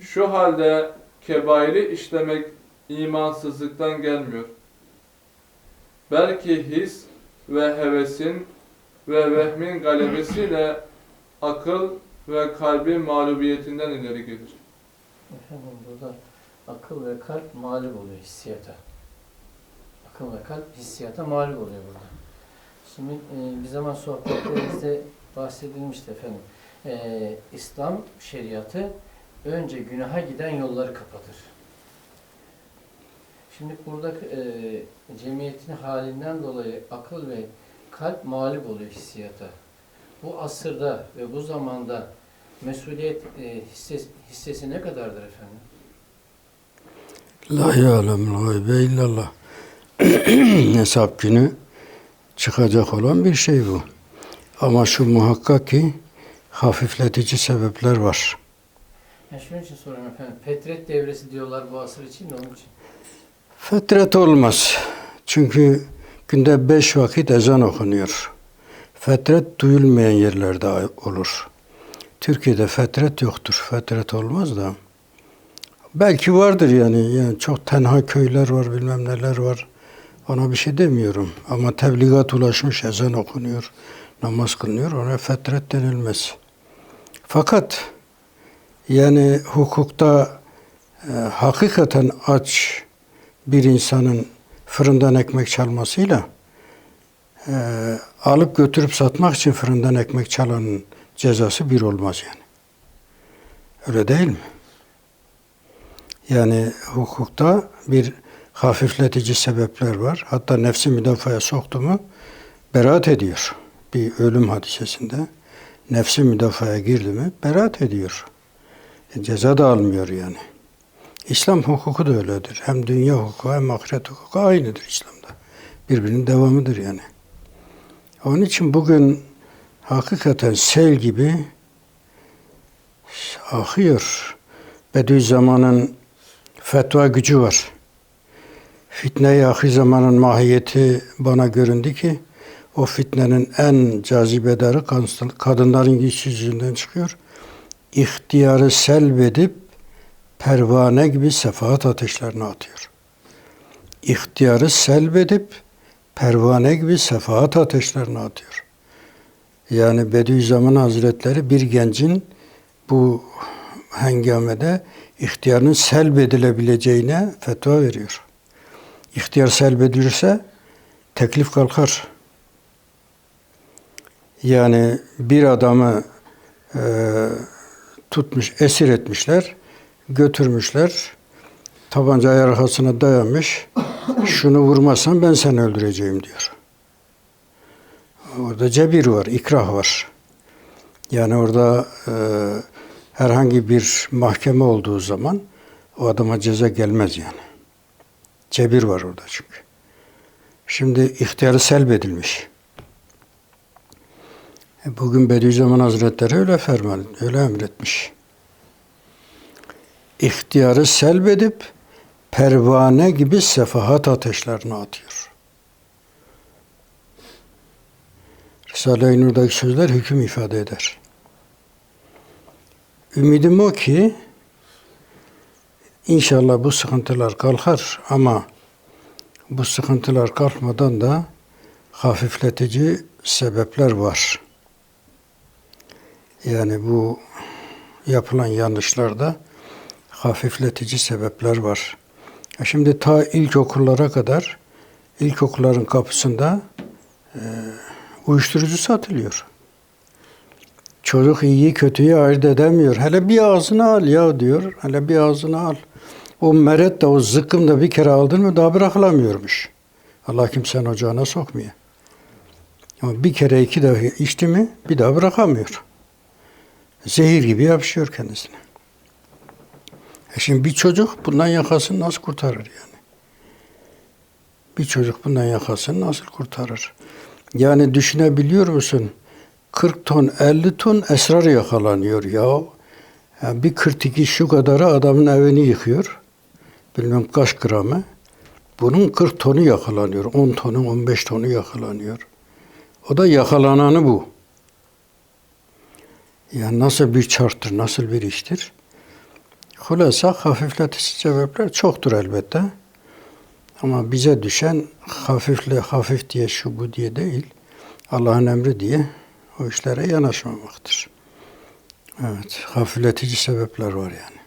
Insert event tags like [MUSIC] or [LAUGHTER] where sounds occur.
Şu halde kebairi işlemek imansızlıktan gelmiyor. Belki his ve hevesin ve vehmin galebesiyle akıl ve kalbin mağlubiyetinden ileri gelir. Efendim burada akıl ve kalp mağlup oluyor hissiyata. Akıl ve kalp hissiyata mağlup oluyor burada. Şimdi e, bir zaman sohbetlerimizde bahsedilmişti efendim. E, İslam şeriatı önce günaha giden yolları kapatır. Şimdi burada e, cemiyetin halinden dolayı akıl ve kalp mağlup oluyor hissiyata. Bu asırda ve bu zamanda mesuliyet e, hissesi, hissesi ne kadardır efendim? La ya'lemul gaybe illallah. [CLEARS THROAT] Hesap günü çıkacak olan bir şey bu. Ama şu muhakkak ki hafifletici sebepler var. Ya şunun için soruyorum efendim. Petret devresi diyorlar bu asır için de onun için. Fetret olmaz. Çünkü günde beş vakit ezan okunuyor. Fetret duyulmayan yerlerde olur. Türkiye'de fetret yoktur. Fetret olmaz da. Belki vardır yani. yani çok tenha köyler var, bilmem neler var. Ona bir şey demiyorum. Ama tebligat ulaşmış, ezan okunuyor, namaz kılınıyor. Ona fetret denilmez. Fakat yani hukukta e, hakikaten aç bir insanın fırından ekmek çalmasıyla e, alıp götürüp satmak için fırından ekmek çalanın cezası bir olmaz yani. Öyle değil mi? Yani hukukta bir hafifletici sebepler var. Hatta nefsi müdafaya soktu mu beraat ediyor. Bir ölüm hadisesinde nefsi müdafaya girdi mi beraat ediyor. E, ceza da almıyor yani. İslam hukuku da öyledir. Hem dünya hukuku hem ahiret hukuku aynıdır İslam'da. Birbirinin devamıdır yani. Onun için bugün hakikaten sel gibi akıyor. Bediüzzaman'ın fetva gücü var. Fitne-i ahir zamanın mahiyeti bana göründü ki o fitnenin en cazibedarı kadınların yüz yüzünden çıkıyor. İhtiyarı selbedip pervane gibi sefahat ateşlerine atıyor. İhtiyarı selbedip pervane gibi sefahat ateşlerine atıyor. Yani Bediüzzaman Hazretleri bir gencin bu hengamede ihtiyarının selbedilebileceğine fetva veriyor. İhtiyar selbedilirse teklif kalkar. Yani bir adamı e, tutmuş, esir etmişler, götürmüşler, tabanca arkasına dayanmış, şunu vurmazsan ben seni öldüreceğim diyor. Orada cebir var, ikrah var. Yani orada e, herhangi bir mahkeme olduğu zaman o adama ceza gelmez yani. Cebir var orada çünkü. Şimdi ihtiyarı selbedilmiş. E, Bugün Bediüzzaman Hazretleri öyle ferman, öyle emretmiş. İhtiyarı selbedip pervane gibi sefahat ateşlerine atıyor. Risale-i Nur'daki sözler hüküm ifade eder. Ümidim o ki inşallah bu sıkıntılar kalkar ama bu sıkıntılar kalkmadan da hafifletici sebepler var. Yani bu yapılan yanlışlarda hafifletici sebepler var. Şimdi ta ilkokullara kadar ilkokulların kapısında e, uyuşturucu satılıyor. Çocuk iyiyi kötüyü ayırt edemiyor. Hele bir ağzını al ya diyor. Hele bir ağzını al. O meret de o zıkkım da bir kere aldın mı daha bırakılamıyormuş. Allah kimsenin ocağına sokmuyor. Ama bir kere iki defa içti mi bir daha bırakamıyor. Zehir gibi yapışıyor kendisine. E şimdi bir çocuk bundan yakasını nasıl kurtarır yani? Bir çocuk bundan yakasını nasıl kurtarır? Yani düşünebiliyor musun? 40 ton, 50 ton esrar yakalanıyor ya. Yani bir 42 şu kadarı adamın evini yıkıyor. Bilmem kaç gramı. Bunun 40 tonu yakalanıyor. 10 tonu, 15 tonu yakalanıyor. O da yakalananı bu. Yani nasıl bir çarktır, nasıl bir iştir? Hulasa hafifletici sebepler çoktur elbette. Ama bize düşen hafifle hafif diye şu bu diye değil. Allah'ın emri diye o işlere yanaşmamaktır. Evet, hafifletici sebepler var yani.